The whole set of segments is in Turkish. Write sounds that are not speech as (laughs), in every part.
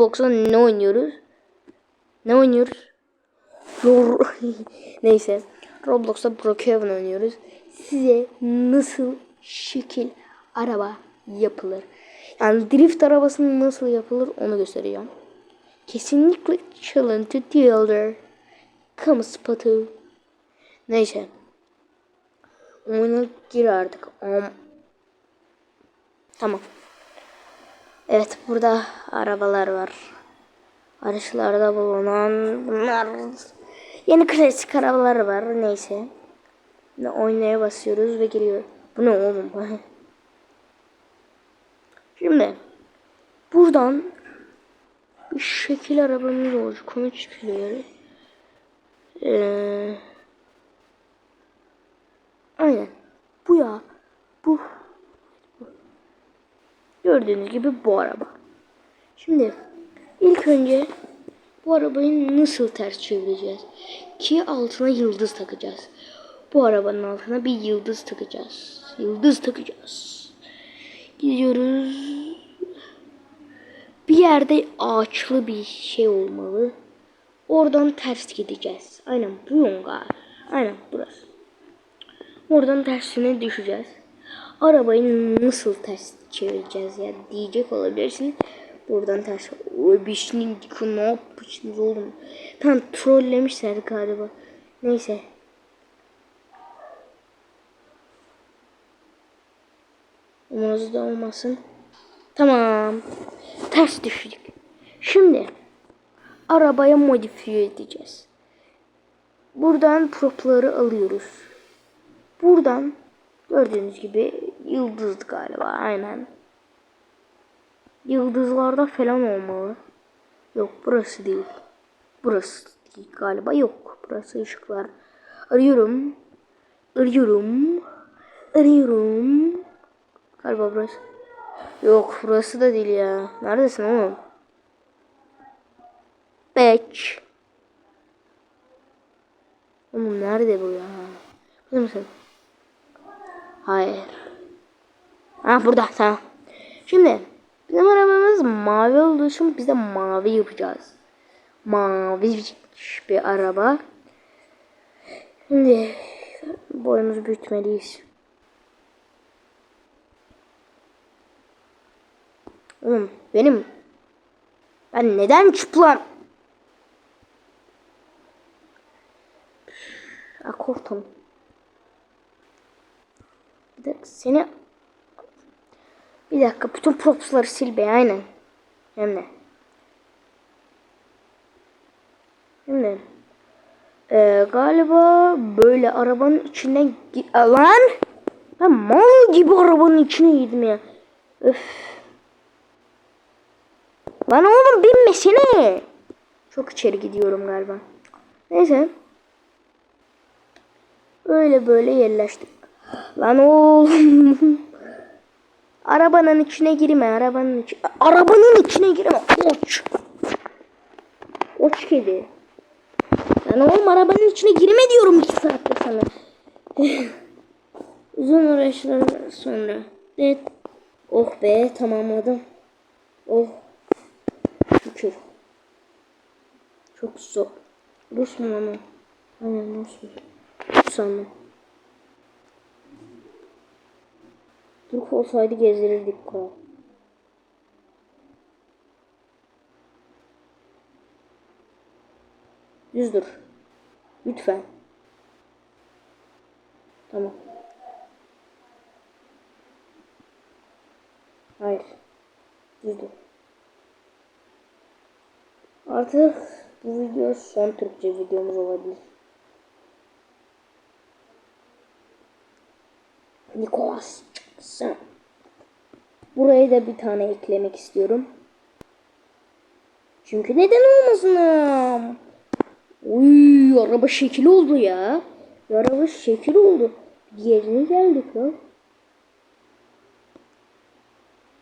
Roblox'ta ne oynuyoruz? Ne oynuyoruz? Ro- (laughs) Neyse. Roblox'ta Brookhaven oynuyoruz. Size nasıl şekil araba yapılır? Yani drift arabasının nasıl yapılır onu göstereceğim. Kesinlikle challenge değildir. Kamu spotu. Neyse. Oyuna gir artık. Am- Tamam. Evet burada arabalar var. Araçlarda bulunan bunlar yeni klasik arabalar var neyse. Şimdi oynaya basıyoruz ve giriyor. Bu ne oğlum? (laughs) Şimdi buradan bir şekil arabamız olacak. Onu çıkıyor. Ee, aynen. Bu ya. Bu. Gördüğünüz gibi bu araba. Şimdi ilk önce bu arabayı nasıl ters çevireceğiz? Ki altına yıldız takacağız. Bu arabanın altına bir yıldız takacağız. Yıldız takacağız. Gidiyoruz. Bir yerde ağaçlı bir şey olmalı. Oradan ters gideceğiz. Aynen bu yonga. Aynen burası. Oradan tersine düşeceğiz. Arabayı nasıl ters çevireceğiz ya diyecek olabilirsin. Buradan ters. O bişinin dikı ne yapmışsınız oğlum? Tam trollemişler galiba. Neyse. Umarız da olmasın. Tamam. Ters düştük. Şimdi arabaya modifiye edeceğiz. Buradan propları alıyoruz. Buradan gördüğünüz gibi yıldız galiba aynen. Yıldızlarda falan olmalı. Yok burası değil. Burası değil galiba yok. Burası ışıklar. Arıyorum. Arıyorum. Arıyorum. Galiba burası. Yok burası da değil ya. Neredesin oğlum? Batch. Oğlum nerede bu ya? Mısın? Hayır. Ha burada tamam. Şimdi bizim arabamız mavi olduğu için biz de mavi yapacağız. Mavi bir araba. Şimdi boyumuzu büyütmeliyiz. Oğlum benim ben neden çıplam? Akortum. Bir dakika seni bir dakika bütün propsları sil be aynen. Hem de. Şimdi ee, galiba böyle arabanın içinden gi- lan ben mal gibi arabanın içine girdim ya. Öf. Lan oğlum binmesene. Çok içeri gidiyorum galiba. Neyse. Öyle böyle yerleştik. Lan oğlum. arabanın içine girme. Arabanın içine. Arabanın içine girme. Oç. Oç kedi. Lan oğlum arabanın içine girme diyorum iki saatte sana. (laughs) Uzun uğraşlar sonra. Evet. Oh be tamamladım. Oh. Şükür. Çok zor. Rus mu ama? Aynen Rus mu? Sandım. Türk olsaydı gezdirirdik kral. Düz dur. Lütfen. Tamam. Hayır. Düz dur. Artık bu video son Türkçe videomuz olabilir. Nikolas sen. Buraya da bir tane eklemek istiyorum. Çünkü neden olmasın? Uy, araba şekil oldu ya. Araba şekil oldu. Yerine geldik lan.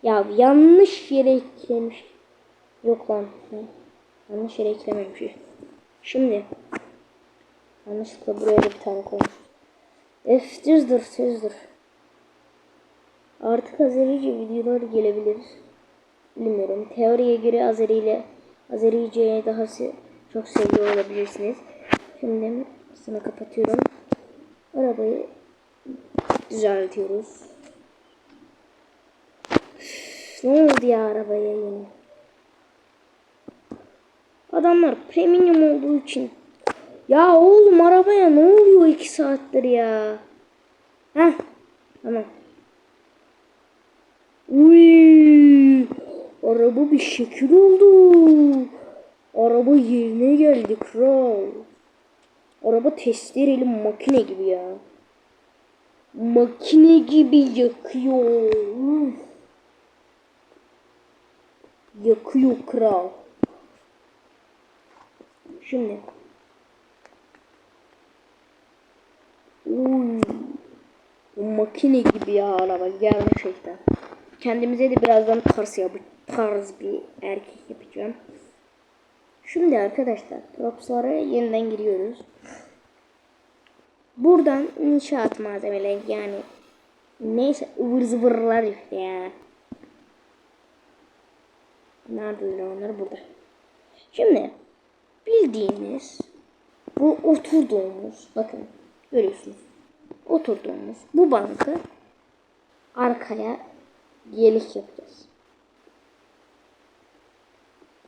Ya yanlış yere eklemiş. Yok lan. Yanlış yere eklememiş. Şimdi. Yanlışlıkla buraya da bir tane koymuş. F düzdür düzdür. Artık Azerice videolar gelebilir. bilmiyorum. Teoriye göre Azeri ile Azerice'yi daha se- çok seviyor olabilirsiniz. Şimdi sana kapatıyorum. Arabayı düzeltiyoruz. Ne oldu ya arabaya yine? Adamlar premium olduğu için. Ya oğlum arabaya ne oluyor iki saattir ya? Heh. Tamam. Uy, araba bir şekil oldu. Araba yerine geldi kral. Araba testereli makine gibi ya. Makine gibi yakıyor. Yakıyor kral. Şimdi. Uy. Makine gibi ya araba gerçekten. Kendimize de birazdan tarz yap tarz bir erkek yapacağım. Şimdi arkadaşlar propslara yeniden giriyoruz. Buradan inşaat malzemeleri yani neyse ıvır zıvırlar işte ya. Nerede onlar burada. Şimdi bildiğiniz bu oturduğumuz bakın görüyorsunuz oturduğumuz bu bankı arkaya gelik yapacağız.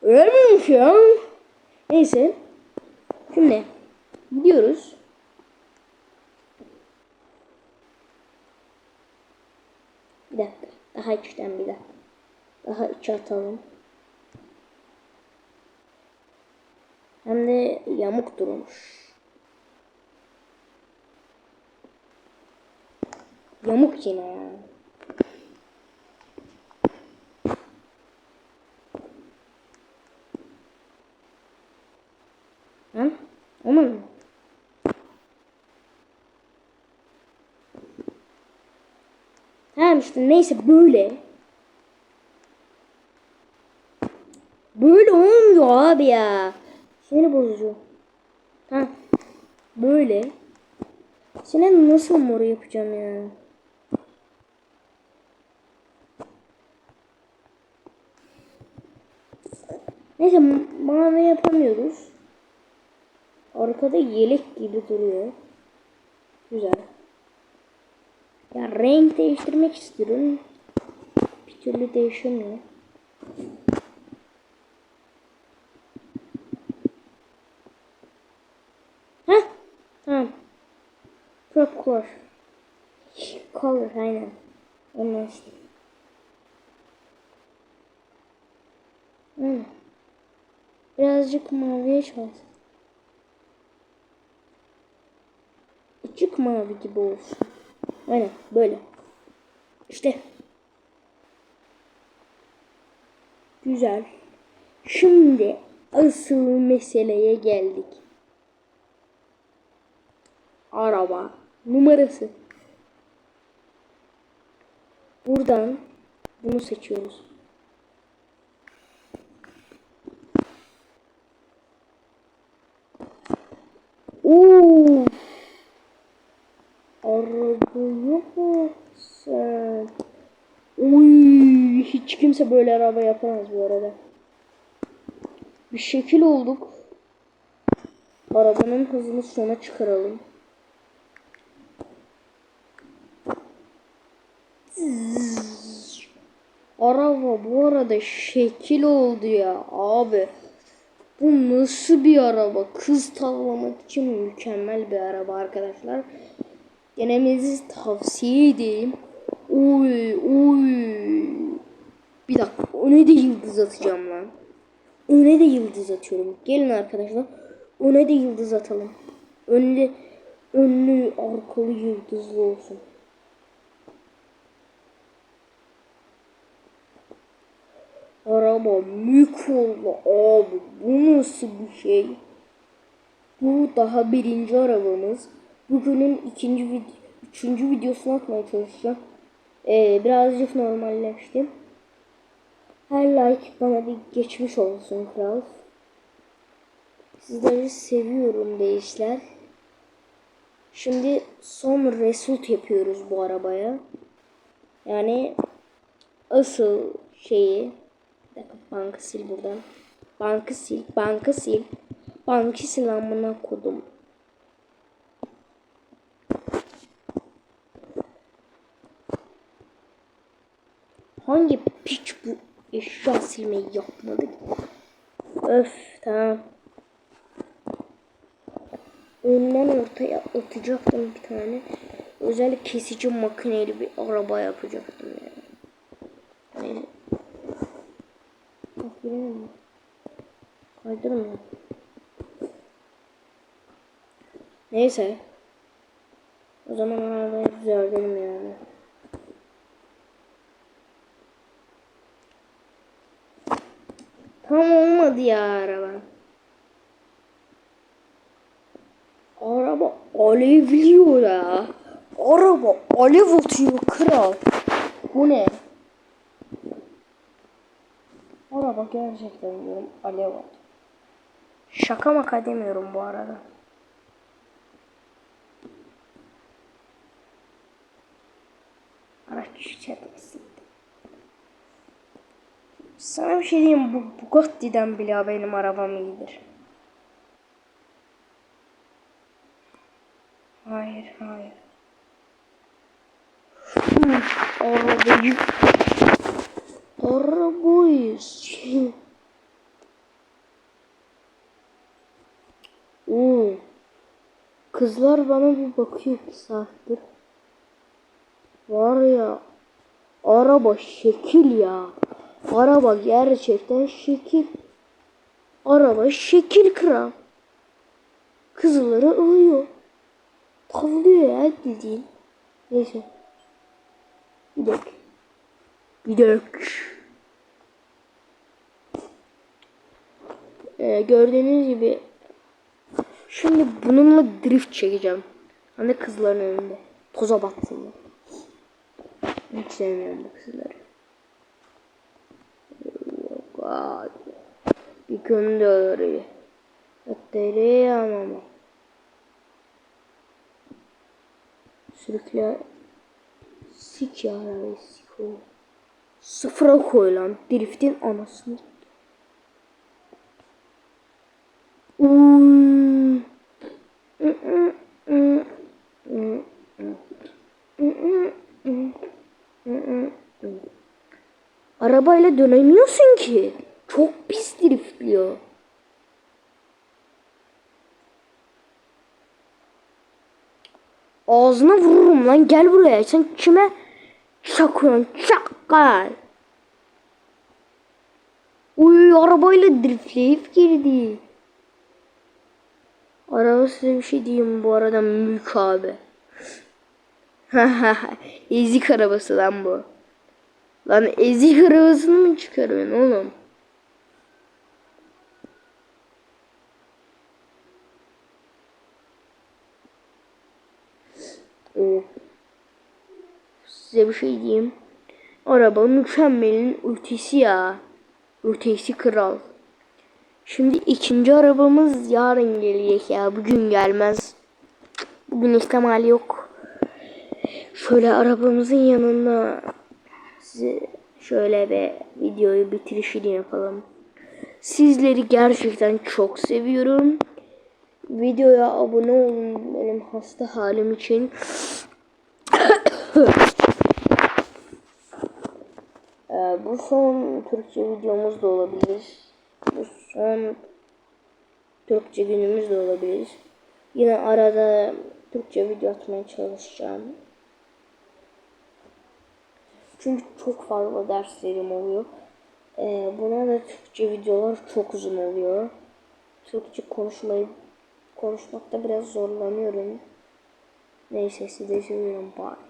Öyle miymiş ya? Neyse. Şimdi gidiyoruz. Bir dakika. Daha içten bir dakika. Daha içe atalım. Hem de yamuk durmuş. Yamuk yine ya. Lan aman mı? Tamam işte neyse böyle. Böyle olmuyor abi ya. Seni bozucu. Ha. Böyle. Seni nasıl mor yapacağım ya? Neyse ma- mavi yapamıyoruz. Arkada yelek gibi duruyor. Güzel. Ya renk değiştirmek istiyorum. Bir türlü değişemiyor. Heh. Tamam. Prop color. Color aynen. Ondan işte. Hmm. Birazcık maviye çalsın. Açık mavi gibi olsun. Aynen böyle. İşte. Güzel. Şimdi asıl meseleye geldik. Araba numarası. Buradan bunu seçiyoruz. Oo. Arabaya bak sen. Uy, hiç kimse böyle araba yapamaz bu arada. Bir şekil olduk. Arabanın hızını sona çıkaralım. Araba bu arada şekil oldu ya abi. Bu nasıl bir araba? Kız tavlamak için mükemmel bir araba arkadaşlar. Denemenizi tavsiye edeyim. Oy oy. Bir dakika. Öne de yıldız atacağım lan. Öne de yıldız atıyorum. Gelin arkadaşlar. Öne de yıldız atalım. Önlü, önlü arkalı yıldızlı olsun. Araba mük abi. Bu nasıl bir şey? Bu daha birinci arabamız. Bugünün ikinci vid üçüncü videosunu atmaya çalışacağım. Ee, birazcık normalleştim. Her like bana bir geçmiş olsun kral. Sizleri seviyorum değişler. Şimdi son result yapıyoruz bu arabaya. Yani asıl şeyi Bir dakika banka sil buradan. Banka sil. Banka sil. Banka sil amına kodum. Hangi piç bu eşya silmeyi yapmadı ki? Öf tamam. Önden ortaya atacaktım bir tane. Özel kesici makineli bir araba yapacaktım yani. Neyse. Kaydırmıyor. Neyse. O zaman arabayı düzeltelim yani. Tam olmadı ya araba. Araba alevliyor ya. Araba alev atıyor kral. Bu ne? Araba gerçekten diyorum alev atıyor. Şaka maka demiyorum bu arada. Araç çetesi. Sana bir şey diyeyim bu Bugatti'den bile benim arabam iyidir. Hayır, hayır. Hmm, arabayı arabayı. Oo. Kızlar bana bir bakıyor bir saattir. Var ya araba şekil ya. Araba gerçekten şekil. Araba şekil kral. Kızları ılıyor. Tavlıyor ya dediğin. Neyse. Bir dakika. Bir dakika. Ee, gördüğünüz gibi şimdi bununla drift çekeceğim. De kızların önünde. Toza batsınlar. Hiç sevmiyorum kızları. Gün de oraya. Ötleri ama. Sürükle. Sik ya arabayı sik o. Sıfıra koy lan. Driftin anasını. Uy. Arabayla dönemiyorsun ki. Çok pis driftliyor. Ağzına vururum lan gel buraya. Sen kime çakıyorsun? Çakal. Uy arabayla driftleyip girdi. Araba size bir şey diyeyim bu arada mülk abi. (laughs) ezik arabası lan bu. Lan ezik arabasını mı çıkarıyorsun oğlum? Oh. Size bir şey diyeyim. Araba mükemmelin ötesi ya. Ötesi kral. Şimdi ikinci arabamız yarın gelecek ya. Bugün gelmez. Bugün ihtimali yok. Şöyle arabamızın yanında size şöyle bir videoyu bitirişini yapalım. Sizleri gerçekten çok seviyorum. Videoya abone olun benim hasta halim için. (coughs) ee, bu son Türkçe videomuz da olabilir. Bu son Türkçe günümüz de olabilir. Yine arada Türkçe video atmaya çalışacağım. Çünkü çok fazla derslerim oluyor. Ee, buna da Türkçe videolar çok uzun oluyor. Türkçe konuşmayı konuşmakta biraz zorlanıyorum. Neyse size seviyorum. Bye.